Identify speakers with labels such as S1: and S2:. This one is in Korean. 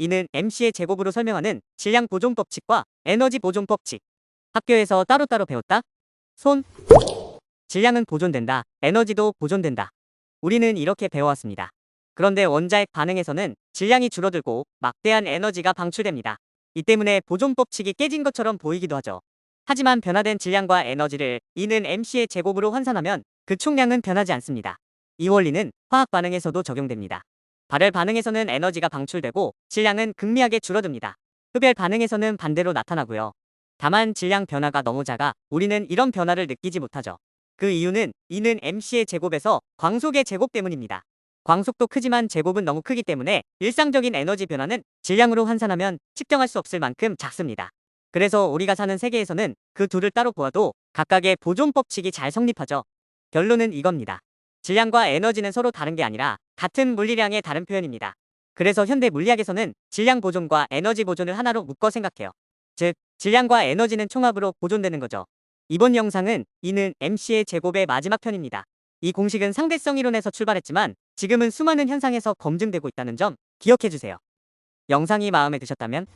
S1: 이는 MC의 제곱으로 설명하는 질량 보존 법칙과 에너지 보존 법칙. 학교에서 따로따로 배웠다? 손. 질량은 보존된다. 에너지도 보존된다. 우리는 이렇게 배워왔습니다. 그런데 원자핵 반응에서는 질량이 줄어들고 막대한 에너지가 방출됩니다. 이 때문에 보존 법칙이 깨진 것처럼 보이기도 하죠. 하지만 변화된 질량과 에너지를 이는 MC의 제곱으로 환산하면 그 총량은 변하지 않습니다. 이 원리는 화학 반응에서도 적용됩니다. 발열 반응에서는 에너지가 방출되고 질량은 극미하게 줄어듭니다. 흡열 반응에서는 반대로 나타나고요. 다만 질량 변화가 너무 작아 우리는 이런 변화를 느끼지 못하죠. 그 이유는 이는 MC의 제곱에서 광속의 제곱 때문입니다. 광속도 크지만 제곱은 너무 크기 때문에 일상적인 에너지 변화는 질량으로 환산하면 측정할 수 없을 만큼 작습니다. 그래서 우리가 사는 세계에서는 그 둘을 따로 보아도 각각의 보존 법칙이 잘 성립하죠. 결론은 이겁니다. 질량과 에너지는 서로 다른 게 아니라 같은 물리량의 다른 표현입니다. 그래서 현대 물리학에서는 질량 보존과 에너지 보존을 하나로 묶어 생각해요. 즉, 질량과 에너지는 총합으로 보존되는 거죠. 이번 영상은 이는 MC의 제곱의 마지막 편입니다. 이 공식은 상대성 이론에서 출발했지만 지금은 수많은 현상에서 검증되고 있다는 점 기억해 주세요. 영상이 마음에 드셨다면